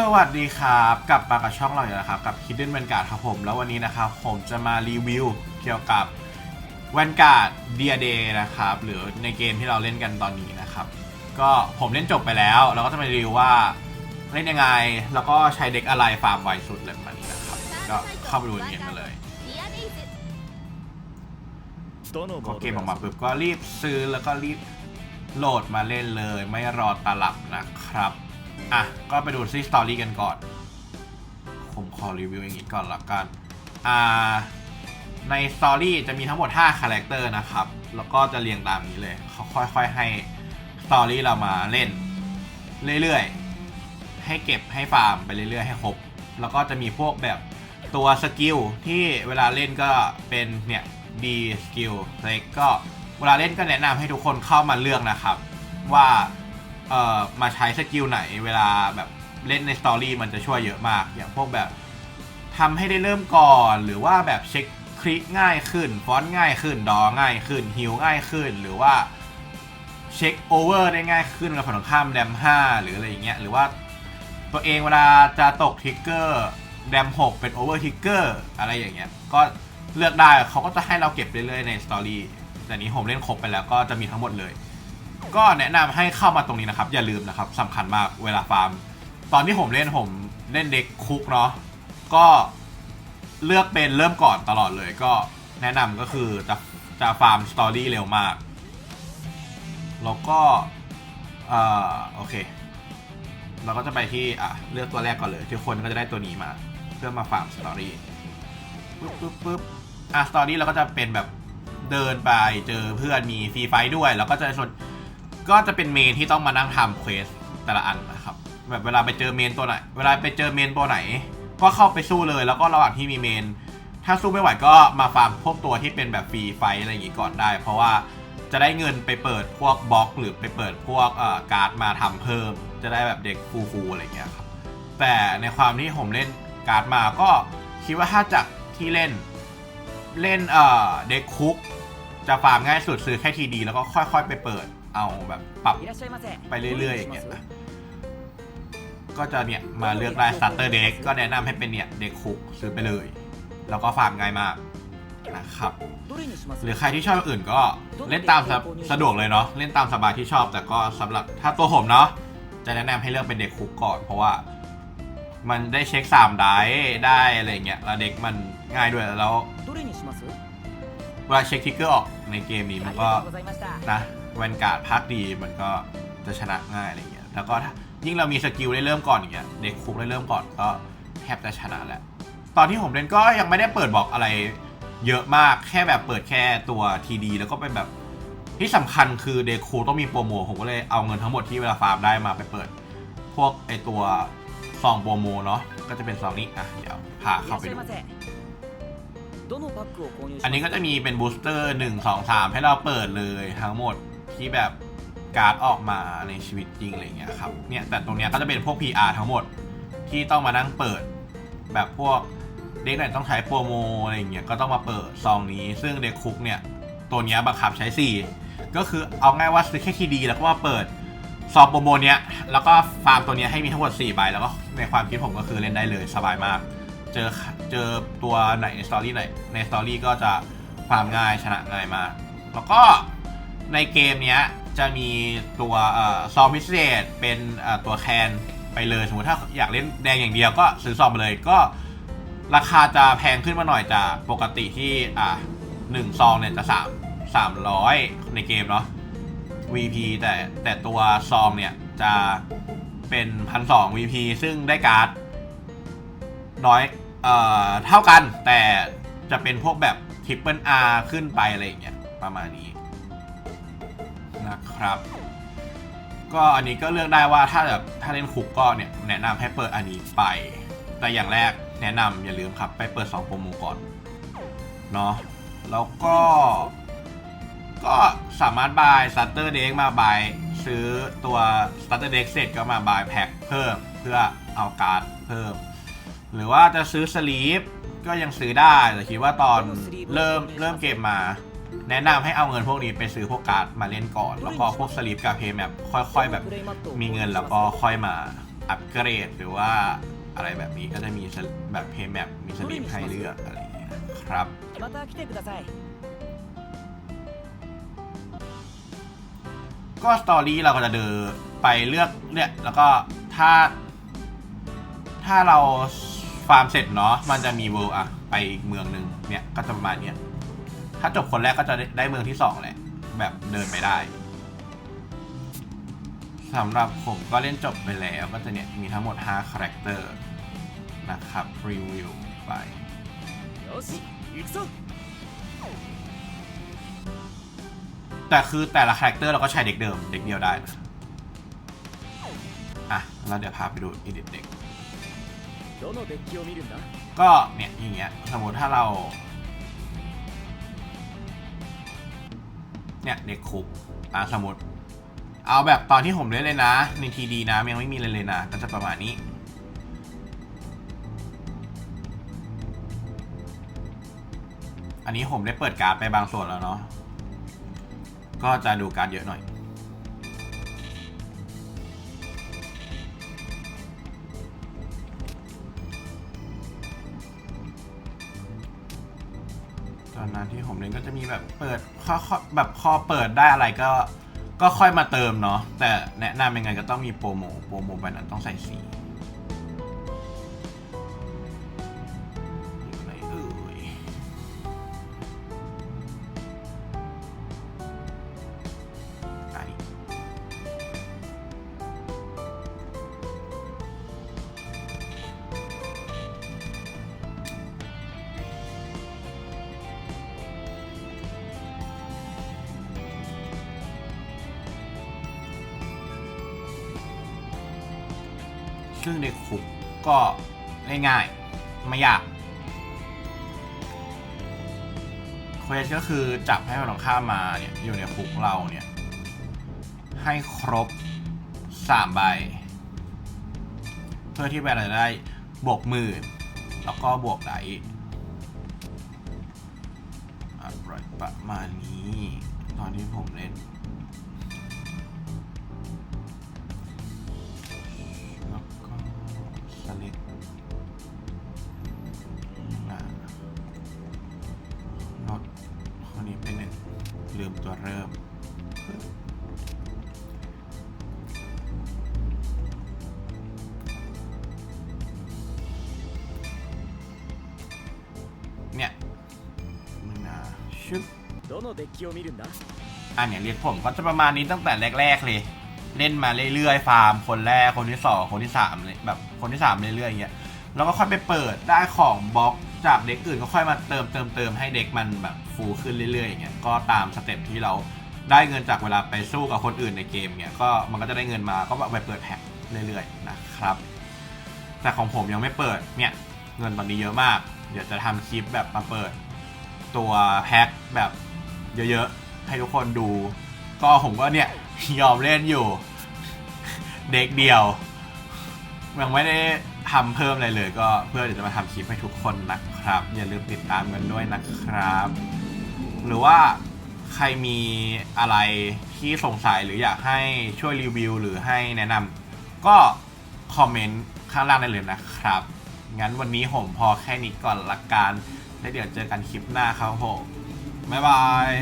สวัสดีครับกลับมากับช่องเราอยู่แล้วครับกับ Hidden Vanguard ครับผมแล้ววันนี้นะครับผมจะมารีวิวเกี่ยวกับ Vanguard d i a d a y นะครับหรือในเกมที่เราเล่นกันตอนนี้นะครับก็ผมเล่นจบไปแล้วเราก็จะมารีวิวว่าเล่นยังไงแล้วก็ใช้เด็กอะไรฟาร์มไวสุดเลยประมานี้นะครับก็เข้าไปดูเกมนกันเลยก็เกมออกมาปุ๊บก็รีบซื้อแล้วก็รีบโหลดมาเล่นเลยไม่รอตลับนะครับ อะ ก็ไปดูซีสตอรี่กันก่อน ผมขอรีวิวอย่างนี้ก่อนละกัน อ่า ในสตอรี่จะมีทั้งหมด 5 คาแรคเตอร์นะครับ แล้วก็จะเรียงตามนี้เลยเขาค่อยๆให้สตอรี่เรามาเล่น เรื่อยๆ ให้เก็บให้ฟาร์มไปเรื่อยๆ ให้ครบ แล้วก็จะมีพวกแบบตัวสกิลที่เวลาเล่นก็เป็นเนี่ย D สกิลเล็กก็เวลาเล่นก็แนะนำให้ทุกคนเข้ามาเลือกนะครับ ว่า เอ่อมาใช้สกิลไหนเวลาแบบเล่นในสตอรี่มันจะช่วยเยอะมาก อย่างพวกแบบทำให้ได้เริ่มก่อนหรือว่าแบบเช็คคลิกง่ายขึ้น ฟอนต์ง่ายขึ้น ดอง่ายขึ้นฮิวง่ายขึ้น หรือว่าเช็คโอเวอร์ได้ง่ายขึ้นกับฝั่งตรงข้ามแดม5หรืออะไรอย่างเงี้ยหรือว่าตัวเองเวลาจะตกทริกเกอร์แดม6เป็นโอเวอร์ทริกเกอร์อะไรอย่างเงี้ยก็เลือกได้เขาก็จะให้เราเก็บเรื่อยๆในสตอรี่แต่นี้ผมเล่นครบไปแล้วก็จะมีทั้งหมดเลย ก็แนะนำให้เข้ามาตรงนี้นะครับ อย่าลืมนะครับสำคัญมากเวลาฟาร์ม ตอนที่ผมเล่นผมเล่นเด็กคุกเนาะก็เลือกเป็นเริ่มก่อนตลอดเลย ก็แนะนำก็คือจะจะฟาร์มสตอรี่เร็วมาก แล้วก็เอ่อโอเค เราก็จะไปที่อะเลือกตัวแรกก่อนเลยทุกคนก็จะได้ตัวนี้มา เพื่อมาฟาร์มสตอรี่ปึ๊บปึ๊บปึ๊บอะสตอรี่เราก็จะเป็นแบบเดินไปเจอเพื่อนมีฟรีไฟด้วย แล้วก็จะส่วน ก็จะเป็นเมนที่ต้องมานั่งทำเควสแต่ละอันนะครับแบบเวลาไปเจอเมนตัวไหน เวลาไปเจอเมนตัวไหน ก็เข้าไปสู้เลย แล้วก็ระหว่างที่มีเมน ถ้าสู้ไม่ไหวก็มาฟาร์มพวกตัวที่เป็นแบบฟรีไฟอะไรอย่างงี้ก่อนได้ เพราะว่าจะได้เงินไปเปิดพวกบล็อก หรือไปเปิดพวกเอ่อการ์ดมาทำเพิ่ม จะได้แบบเด็กฟูๆอะไรอย่างเงี้ยครับ แต่ในความที่ผมเล่นการ์ดมาก็คิดว่าถ้าจากที่เล่นเล่นเอ่อเด็กคุกจะฟาร์มง่ายสุดซื้อแค่ทีดีแล้วก็ค่อยๆ ไปเปิด เอาแบบปรับไปเรื่อยๆอย่างเงี้ยก็จะเนี่ยมาเลือกได้ starter deck ก็แนะนำให้เป็นเนี่ยเด็กคุกซื้อไปเลย แล้วก็ฝากง่ายมากนะครับหรือใครที่ชอบอื่นก็เล่นตามสะดวกเลยเนาะเล่นตามสบายที่ชอบ แต่ก็สำหรับถ้าตัวผมเนาะจะแนะนำให้เลือกเป็นเด็กคุกก่อนเพราะว่า มันได้เช็คสามได้ได้อะไรเงี้ยแล้วเด็กมันง่ายด้วยแล้วเวลาเช็คทิกเกอร์ออกในเกมนี้มันก็นะ แวนการ์ดพาคดีมันก็จะชนะง่ายอะไรเงี้ย แล้วก็ยิ่งเรามีสกิลได้เริ่มก่อนอย่างเงี้ย เด็กคุกได้เริ่มก่อนก็แทบจะชนะแหละ ตอนที่ผมเล่นก็ยังไม่ได้เปิดบอกอะไรเยอะมาก แค่แบบเปิดแค่ตัวทีดีแล้วก็เป็นแบบที่สำคัญคือเดคูต้องมีโปรโมผมก็เลยเอาเงินทั้งหมดที่เวลาฟาร์มได้มาไปเปิด พวกไอตัวซองโปรโมเนาะก็จะเป็นซองนี้อะเดี๋ยวพาเข้าไปดูอันนี้ก็จะมีเป็นบูสเตอร์หนึ่งสอสามให้เราเปิดเลยทั้งหมด ที่แบบการ์ดออกมาในชีวิตจริงอะไรเงี้ยครับเนี่ยแต่ตรงเนี้ยก็จะเป็นพวก PR ทั้งหมดที่ต้องมานั่งเปิด แบบพวกเด็กไหนต้องใช้โปรโมอะไรเงี้ยก็ต้องมาเปิดซองนี้ ซึ่งเด็กคุกเนี่ยตัวเนี้ยบังคับใช้ 4 ก็คือเอาง่ายว่าซื้อแค่ทีดี แล้วก็มาเปิดซองโปรโมเนี้ยแล้วก็ฟาร์มตัวเนี้ยให้มีทั้งหมด4ใบแล้วก็ในความคิดผมก็คือเล่นได้เลยสบายมาก เจอเจอตัวไหนในสตอรี่ไหนในสตอรี่ก็จะฟาร์มง่ายชนะง่ายมากแล้วก็ ในเกมเนี้ยจะมีตัวซองพิเศษเป็นตัวแคนไปเลย สมมติถ้าอยากเล่นแดงอย่างเดียวก็ซื้อซองไปเลยก็ราคาจะแพงขึ้นมาหน่อยจากปกติที่อ่าหนึ่งซองเนี่ยจะสามสามร้อยในเกมเนาะ VP แต่แต่ตัวซองเนี่ยจะเป็นพันสอง VP ซึ่งได้การ์ดน้อยเอ่อเท่ากันแต่จะเป็นพวกแบบ Triple R ขึ้นไปอะไรอย่างเงี้ยประมาณนี้ นะครับ ก็อันนี้ก็เลือกได้ว่าถ้าแบบถ้าเล่นคุกก็เนี่ยแนะนำให้เปิดอันนี้ไป แต่อย่างแรกแนะนำอย่าลืมครับ ไปเปิด2โปรโมก่อนเนาะแล้วก็ก็สามารถบาย starter deck มาบายซื้อตัว starter deck เสร็จก็มาบายแพ็คเพิ่มเพื่อเอาการ์ดเพิ่ม หรือว่าจะซื้อสลีปก็ยังซื้อได้แต่คิดว่าตอนเริ่มเริ่มเกมมา แนะนำให้เอาเงินพวกนี้ไปซื้อพวกการ์ดมาเล่นก่อน แล้วก็พวกสลิปกับเพย์แมปค่อยๆ แบบมีเงินแล้วก็ค่อยมาอัปเกรดหรือว่าอะไรแบบนี้ก็จะมีแบบเพย์แมปมีสลิปให้เลือกอะไรอย่างเงี้ยครับก็สตอรี่เราก็จะเดินไปเลือกเนี่ยแล้วก็ถ้า ถ้าเราฟาร์มเสร็จเนาะมันจะมีเวิลด์อะไปอีกเมืองหนึ่งเนี่ยก็จะประมาณเนี้ย ถ้าจบคนแรกก็จะได้เมืองที่สองแหละ แบบเดินไม่ได้สำหรับผมก็เล่นจบไปแล้วก็จะเนี่ยมีทั้งหมด 5 คาแรคเตอร์นะครับ รีวิวไปแต่คือแต่ละคาแรคเตอร์เราก็ใช้เด็กเดิม เด็กเดียวได้นะอะเราเดี๋ยวพาไปดูอีเด็กเด็กก็เนี่ยอย่างเงี้ยสมมติถ้าเรา เนี่ยเด็กคุกอะสมมติ เอาแบบตอนที่ผมเล่นเลยนะในทีดีนะยังไม่มีเลยเลยนะก็จะประมาณนี้อันนี้ผมได้เปิดการ์ดไปบางส่วนแล้วเนาะ ก็จะดูการ์ดเยอะหน่อย ตอนนั้นที่ผมเล่นก็จะมีแบบเปิด ข้อแบบพอเปิดได้อะไรก็ก็ค่อยมาเติมเนาะแต่แนะนำยังไงก็ต้องมีโปรโมโปรโมใบนั้นต้องใส่สี ซึ่งเด็กคุกก็ง่ายๆไม่ยากเควสก็คือจับให้ฝั่งตรงข้ามาเนี่ยอยู่ในคุกเราเนี่ยให้ครบสามใบ เพื่อที่เราจะได้บวกหมื่นแล้วก็บวกไดอะไรประมาณนี้ ตอนที่ผมเล่น สลิดลดข้อนี้เป็นหนึ่งลืมตัวเริ่ม เนี่ยมึงนะชึบอะเนี่ยเรียนผมก็จะประมาณนี้ตั้งแต่แรก ๆ เลย เล่นมาเรื่อยๆ ฟาร์ม คนแรก คนที่สอง คนที่สามเลยแบบ คนที่สามเรื่อยๆอย่างเงี้ยแล้วก็ค่อยไปเปิดได้ของบล็อกจากเด็กอื่นก็ค่อยมาเติมเติมเติมให้เด็กมันแบบฟูขึ้นเรื่อยๆอย่างเงี้ยก็ตามสเต็ปที่เราได้เงินจากเวลาไปสู้กับคนอื่นในเกมเงี้ยก็มันก็จะได้เงินมาก็เอาไปเปิดแพ็คเรื่อยๆนะครับแต่ของผมยังไม่เปิดเนี่ยเงินตอนนี้เยอะมาก เดี๋ยวจะทำคลิปแบบมาเปิดตัวแพ็คแบบเยอะๆ ให้ทุกคนดู ก็ผมก็เนี่ยยอมเล่นอยู่ เด็กเดียว ยังไม่ได้ทำเพิ่มอะไรเลยก็เพื่อเดี๋ยวจะมาทำคลิปให้ทุกคนนะครับ อย่าลืมติดตามกันด้วยนะครับ หรือว่าใครมีอะไรที่สงสัยหรืออยากให้ช่วยรีวิว หรือให้แนะนำก็คอมเมนต์ข้างล่างได้เลยนะครับ งั้นวันนี้ผมพอแค่นี้ก่อนละกัน แล้วเดี๋ยวเจอกันคลิปหน้าครับผมบ๊ายบาย